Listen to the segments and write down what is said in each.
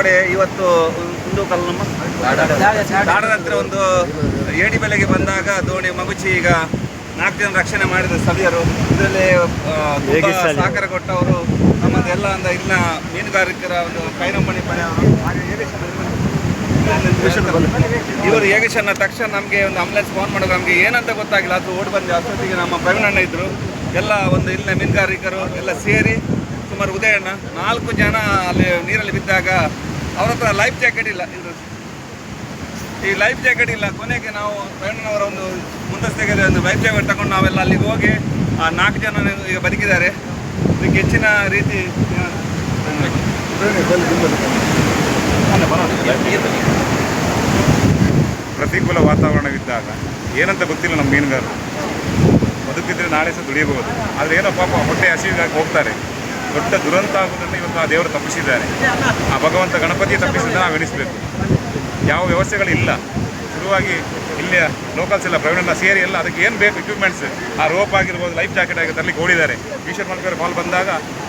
ಕಡೆ ಇವತ್ತು ಒಂದು ಕಲ್ಲಮ್ಮ ಹತ್ರ ಒಂದು ಏಡಿ ಬೆಲೆಗೆ ಬಂದಾಗ ದೋಣಿ ಮಗುಚಿ ಈಗ ನಾಲ್ಕು ಜನ ರಕ್ಷಣೆ ಮಾಡಿದ ಸ್ಥಳೀಯರು. ಇದರಲ್ಲಿ ಸಹಕಾರ ಕೊಟ್ಟವರು ನಮ್ಮದೆಲ್ಲ ಒಂದು ಇಲ್ಲಿನ ಮೀನುಗಾರಿಕರ ಒಂದು ಅವರು ಹಾಗೆ ಯೋಗೇಶ್ ಇವರು ಏಗೇಶನ್ನ ತಕ್ಷಣ ನಮಗೆ ಒಂದು ಆಂಬುಲೆನ್ಸ್ ಫೋನ್ ಮಾಡೋದು ನಮಗೆ ಏನಂತ ಗೊತ್ತಾಗಿಲ್ಲ ಅದು ಓಡ್ ಬಂದು ಅಷ್ಟೊತ್ತಿಗೆ ನಮ್ಮ ಬೆಂಗಳಣ್ಣ ಇದ್ದರು ಇದ್ರು. ಎಲ್ಲ ಒಂದು ಇಲ್ಲಿನ ಮೀನುಗಾರಿಕರು ಎಲ್ಲ ಸೇರಿ ಸುಮಾರು ಉದಯಣ್ಣ ನಾಲ್ಕು ಜನ ಅಲ್ಲಿ ನೀರಲ್ಲಿ ಬಿದ್ದಾಗ ಅವ್ರ ಹತ್ರ ಲೈಫ್ ಜಾಕೆಟ್ ಇಲ್ಲ. ಈ ಲೈಫ್ ಜಾಕೆಟ್ ಇಲ್ಲ. ಕೊನೆಗೆ ನಾವು ಪ್ರವೀಣನವರ ಒಂದು ಮುಂದಸ್ತೆಗೆ ಒಂದು ಲೈಫ್ ಜಾಕೆಟ್ ತಗೊಂಡು ನಾವೆಲ್ಲ ಅಲ್ಲಿಗೆ ಹೋಗಿ, ಆ ನಾಲ್ಕು ಜನ ಈಗ ಬದುಕಿದ್ದಾರೆ. ಇದಕ್ಕೆ ಹೆಚ್ಚಿನ ರೀತಿ ಪ್ರತಿಕೂಲ ವಾತಾವರಣವಿದ್ದಾಗ ಏನಂತ ಗೊತ್ತಿಲ್ಲ ನಮ್ಮ ಮೀನುಗಾರರು. ಬದುಕಿದ್ರೆ ನಾಳೆ ಸಹ ದುಡಿಯಬಹುದು. ಆದರೆ ಏನೋ ಪಾಪ ಹೊಟ್ಟೆ ಹಸಿವಿಗಾಗಿ ಹೋಗ್ತಾರೆ. ದೊಡ್ಡ ದುರಂತ ಆಗುವುದನ್ನು ಇವತ್ತು ಆ ದೇವರು ತಪ್ಪಿಸಿದ್ದಾರೆ. ಆ ಭಗವಂತ ಗಣಪತಿ ತಪ್ಪಿಸಿದ ನಾವು ಎಣಿಸಬೇಕು. ಯಾವ ವ್ಯವಸ್ಥೆಗಳಿಲ್ಲ. ಶುರುವಾಗಿ ಇಲ್ಲಿಯ ಲೋಕಲ್ಸ್ ಎಲ್ಲ ಪ್ರವೀಣನ ಸೇರಿ ಎಲ್ಲ ಅದಕ್ಕೆ ಏನು ಬೇಕು ಇಕ್ವಿಪ್ಮೆಂಟ್ಸ್ ಆ ರೋಪ್ ಆಗಿರ್ಬೋದು ಲೈಫ್ ಜಾಕೆಟ್ ಆಗಿ ತರಲಿಕ್ಕೆ ಓಡಿದ್ದಾರೆ. ಈಶ್ವರ್ ಮಲ್ಕರ್ ಕಾಲ್ ಬಂದಾಗ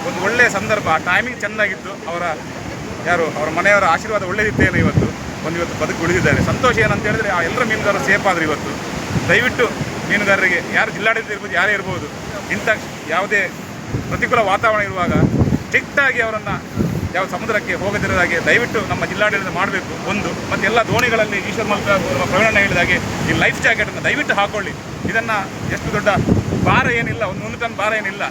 ಒಂದು ಒಳ್ಳೆಯ ಸಂದರ್ಭ, ಆ ಟೈಮಿಂಗ್ ಚೆನ್ನಾಗಿತ್ತು. ಅವರ ಯಾರು? ಅವರ ಮನೆಯವರ ಆಶೀರ್ವಾದ ಒಳ್ಳೆಯದಿತ್ತೇನು ಇವತ್ತು. ಒಂದು ಇವತ್ತು ಬದುಕು ಉಳಿದಿದ್ದಾರೆ. ಸಂತೋಷ ಏನಂತ ಹೇಳಿದ್ರೆ ಆ ಎಲ್ಲರ ಮೀನುಗಾರರು ಸೇಫ್ ಆದರೆ ಇವತ್ತು. ದಯವಿಟ್ಟು ಮೀನುಗಾರರಿಗೆ, ಯಾರು ಜಿಲ್ಲಾಡಳಿತ ಇರ್ಬೋದು, ಯಾರೇ ಇರ್ಬೋದು, ಇಂಥ ಯಾವುದೇ ಪ್ರತಿಕೂಲ ವಾತಾವರಣ ಇರುವಾಗ ಸ್ಟ್ರಿಕ್ಟಾಗಿ ಅವರನ್ನು ಯಾವ ಸಮುದ್ರಕ್ಕೆ ಹೋಗದಿರೋದಾಗೆ ದಯವಿಟ್ಟು ನಮ್ಮ ಜಿಲ್ಲಾಡಳಿತ ಮಾಡಬೇಕು, ಒಂದು. ಮತ್ತು ಎಲ್ಲ ದೋಣಿಗಳಲ್ಲಿ ಈಶ್ವರ್ ಮಲ್ಕ ನಮ್ಮ ಪ್ರವೀಣಣ್ಣ ಹೇಳಿದಾಗೆ ಈ ಲೈಫ್ ಜಾಕೆಟನ್ನು ದಯವಿಟ್ಟು ಹಾಕೊಳ್ಳಿ. ಇದನ್ನು ಎಷ್ಟು ದೊಡ್ಡ ಭಾರ ಏನಿಲ್ಲ, ಒಂದು ಒಂದು ಟನ್ ಭಾರ ಏನಿಲ್ಲ,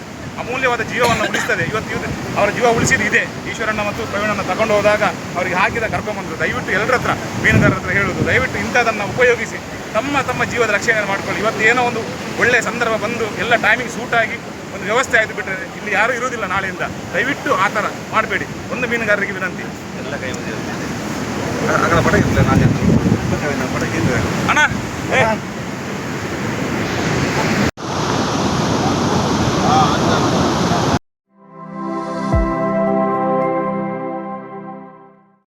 ಅಮೂಲ್ಯವಾದ ಜೀವವನ್ನು ಉಳಿಸ್ತದೆ. ಇವತ್ತು ಇವತ್ತು ಅವರ ಜೀವ ಉಳಿಸಿದ ಇದೆ. ಈಶ್ವರಣ್ಣ ಮತ್ತು ಪ್ರವೀಣನ ತಗೊಂಡು ಹೋದಾಗ ಅವರಿಗೆ ಹಾಕಿದ ಕರ್ಕೊಂಬಂದರು ದಯವಿಟ್ಟು ಎಲ್ಲರ ಹತ್ರ, ಮೀನುಗಾರರ ಹತ್ರ ಹೇಳುವುದು. ದಯವಿಟ್ಟು ಇಂಥದನ್ನು ಉಪಯೋಗಿಸಿ, ತಮ್ಮ ತಮ್ಮ ಜೀವದ ರಕ್ಷಣೆಯನ್ನು ಮಾಡ್ಕೊಳ್ಳಿ. ಇವತ್ತು ಏನೋ ಒಂದು ಒಳ್ಳೆಯ ಸಂದರ್ಭ ಬಂದು ಎಲ್ಲ ಟೈಮಿಂಗ್ ಸೂಟ್ ಆಗಿ ಒಂದು ವ್ಯವಸ್ಥೆ ಆಯ್ತು ಬಿಟ್ಟರೆ ಇಲ್ಲಿ ಯಾರೂ ಇರುವುದಿಲ್ಲ ನಾಳೆಯಿಂದ ದಯವಿಟ್ಟು ಆ ಥರ ಮಾಡಬೇಡಿ ಒಂದು ಮೀನುಗಾರರಿಗೆ ವಿನಂತಿ ಎಲ್ಲ ಕೈ ಮುಗಿದಿದೆ. ಅಗಲ ಪಡಗಿಲ್ಲ ನಾನೇ ಪಡಗಿಲ್ಲ ಅಣ್ಣ ಏ